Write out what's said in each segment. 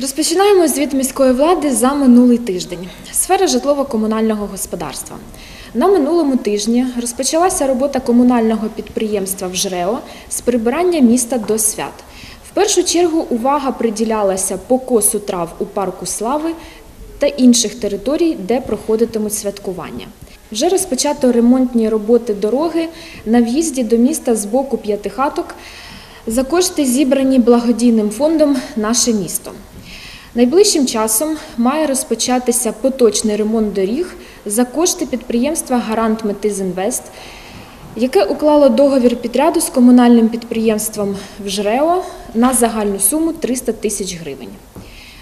Розпочинаємо звіт міської влади за минулий тиждень. Сфера житлово-комунального господарства. На минулому тижні розпочалася робота комунального підприємства «ВЖРЕО» з прибирання міста до свят. В першу чергу увага приділялася покосу трав у парку Слави та інших територій, де проходитимуть святкування. Вже розпочато ремонтні роботи дороги на в'їзді до міста з боку п'ятихаток за кошти, зібрані благодійним фондом Наше місто. Найближчим часом має розпочатися поточний ремонт доріг за кошти підприємства Гарант Метизінвест, яке уклало договір підряду з комунальним підприємством «ВЖРЕО» на загальну суму 300 тисяч гривень.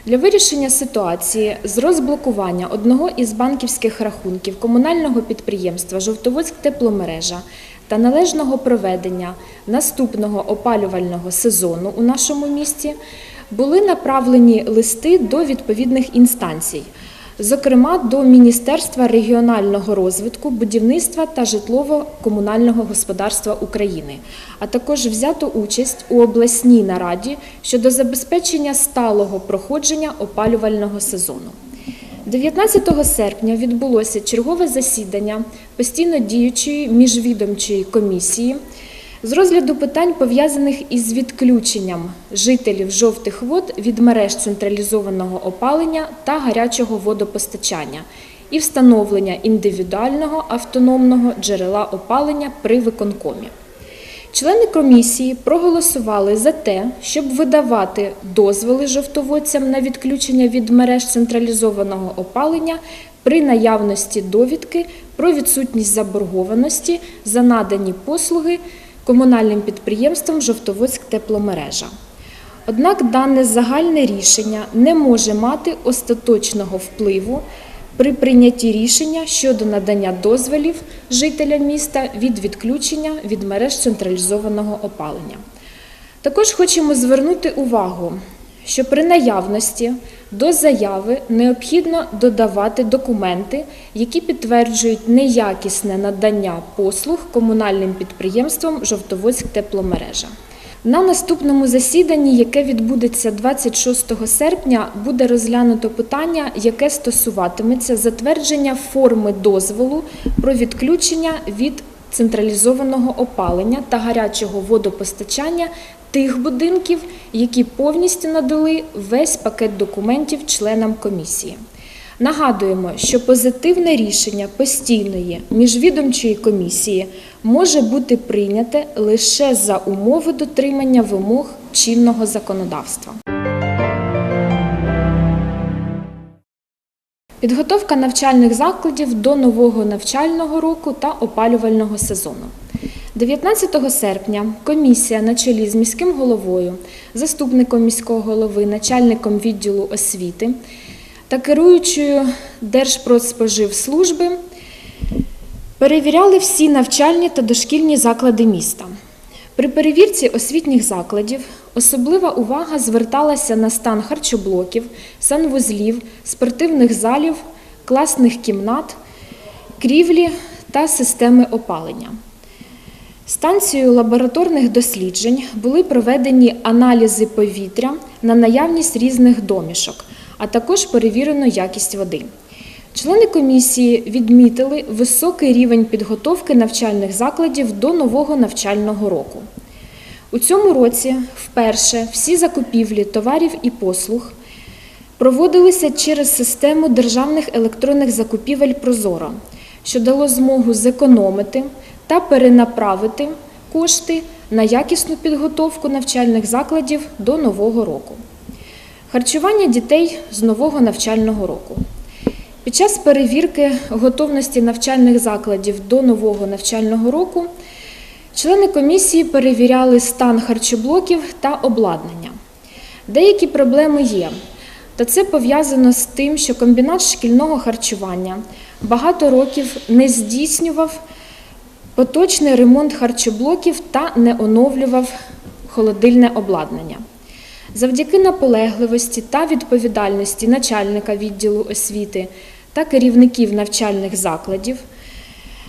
Для вирішення ситуації з розблокування одного із банківських рахунків комунального підприємства Жовтоводськ тепломережа та належного проведення наступного опалювального сезону у нашому місті були направлені листи до відповідних інстанцій, зокрема до Міністерства регіонального розвитку, будівництва та житлово-комунального господарства України, а також взято участь у обласній нараді щодо забезпечення сталого проходження опалювального сезону. 19 серпня відбулося чергове засідання постійно діючої міжвідомчої комісії з розгляду питань, пов'язаних із відключенням жителів жовтих вод від мереж централізованого опалення та гарячого водопостачання і встановлення індивідуального автономного джерела опалення при виконкомі. Члени комісії проголосували за те, щоб видавати дозволи жовтоводцям на відключення від мереж централізованого опалення при наявності довідки про відсутність заборгованості за надані послуги комунальним підприємством Жовтоводськ тепломережа. Однак дане загальне рішення не може мати остаточного впливу при прийнятті рішення щодо надання дозволів жителям міста від відключення від мереж централізованого опалення. Також хочемо звернути увагу, що при наявності до заяви необхідно додавати документи, які підтверджують неякісне надання послуг комунальним підприємством Жовтоводськ тепломережа. На наступному засіданні, яке відбудеться 26 серпня, буде розглянуто питання, яке стосуватиметься затвердження форми дозволу про відключення від централізованого опалення та гарячого водопостачання тих будинків, які повністю надали весь пакет документів членам комісії. Нагадуємо, що позитивне рішення постійної міжвідомчої комісії може бути прийняте лише за умови дотримання вимог чинного законодавства. Підготовка навчальних закладів до нового навчального року та опалювального сезону. 19 серпня комісія на чолі з міським головою, заступником міського голови, начальником відділу освіти та керуючою Держпродспоживслужби перевіряли всі навчальні та дошкільні заклади міста. При перевірці освітніх закладів особлива увага зверталася на стан харчоблоків, санвузлів, спортивних залів, класних кімнат, крівлі та системи опалення. Станцією лабораторних досліджень були проведені аналізи повітря на наявність різних домішок, а також перевірено якість води. Члени комісії відмітили високий рівень підготовки навчальних закладів до нового навчального року. У цьому році вперше всі закупівлі товарів і послуг проводилися через систему державних електронних закупівель Прозоро, що дало змогу зекономити та перенаправити кошти на якісну підготовку навчальних закладів до нового року. Харчування дітей з нового навчального року. Під час перевірки готовності навчальних закладів до нового навчального року члени комісії перевіряли стан харчоблоків та обладнання. Деякі проблеми є, та це пов'язано з тим, що комбінат шкільного харчування багато років не здійснював поточний ремонт харчоблоків та не оновлював холодильне обладнання. Завдяки наполегливості та відповідальності начальника відділу освіти та керівників навчальних закладів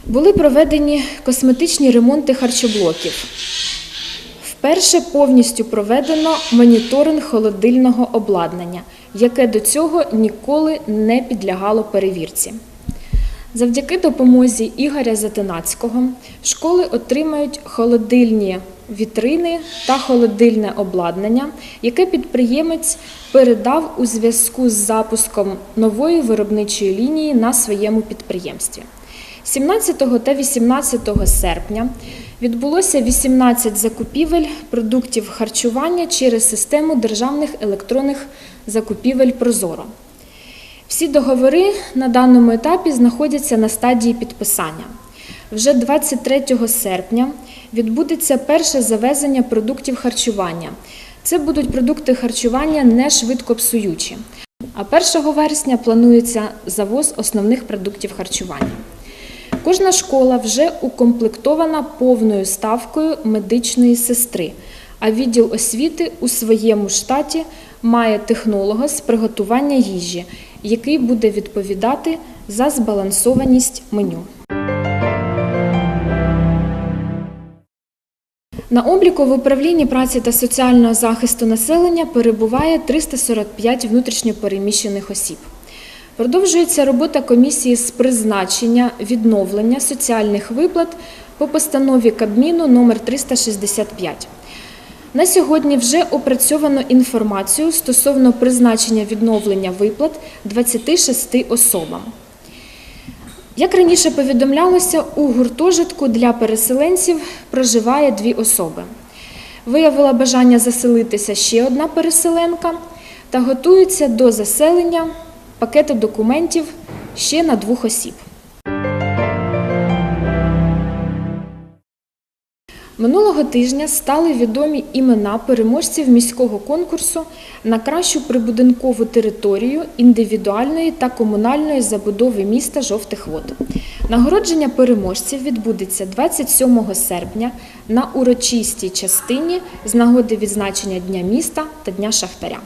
були проведені косметичні ремонти харчоблоків. Вперше повністю проведено моніторинг холодильного обладнання, яке до цього ніколи не підлягало перевірці. Завдяки допомозі Ігоря Затинацького школи отримають холодильні вітрини та холодильне обладнання, яке підприємець передав у зв'язку з запуском нової виробничої лінії на своєму підприємстві. 17 та 18 серпня відбулося 18 закупівель продуктів харчування через систему державних електронних закупівель Прозоро. Всі договори на даному етапі знаходяться на стадії підписання. Вже 23 серпня відбудеться перше завезення продуктів харчування. Це будуть продукти харчування не швидко псуючі. А 1 вересня планується завоз основних продуктів харчування. Кожна школа вже укомплектована повною ставкою медичної сестри, а відділ освіти у своєму штаті має технолога з приготування їжі, який буде відповідати за збалансованість меню. На обліку в управлінні праці та соціального захисту населення перебуває 345 внутрішньопереміщених осіб. Продовжується робота комісії з призначення відновлення соціальних виплат по постанові Кабміну номер 365. На сьогодні вже опрацьовано інформацію стосовно призначення відновлення виплат 26 особам. Як раніше повідомлялося, у гуртожитку для переселенців проживає дві особи. Виявила бажання заселитися ще одна переселенка та готується до заселення пакети документів ще на двох осіб. Минулого тижня стали відомі імена переможців міського конкурсу на кращу прибудинкову територію індивідуальної та комунальної забудови міста Жовтих Вод. Нагородження переможців відбудеться 27 серпня на урочистій частині з нагоди відзначення Дня міста та Дня Шахтаря.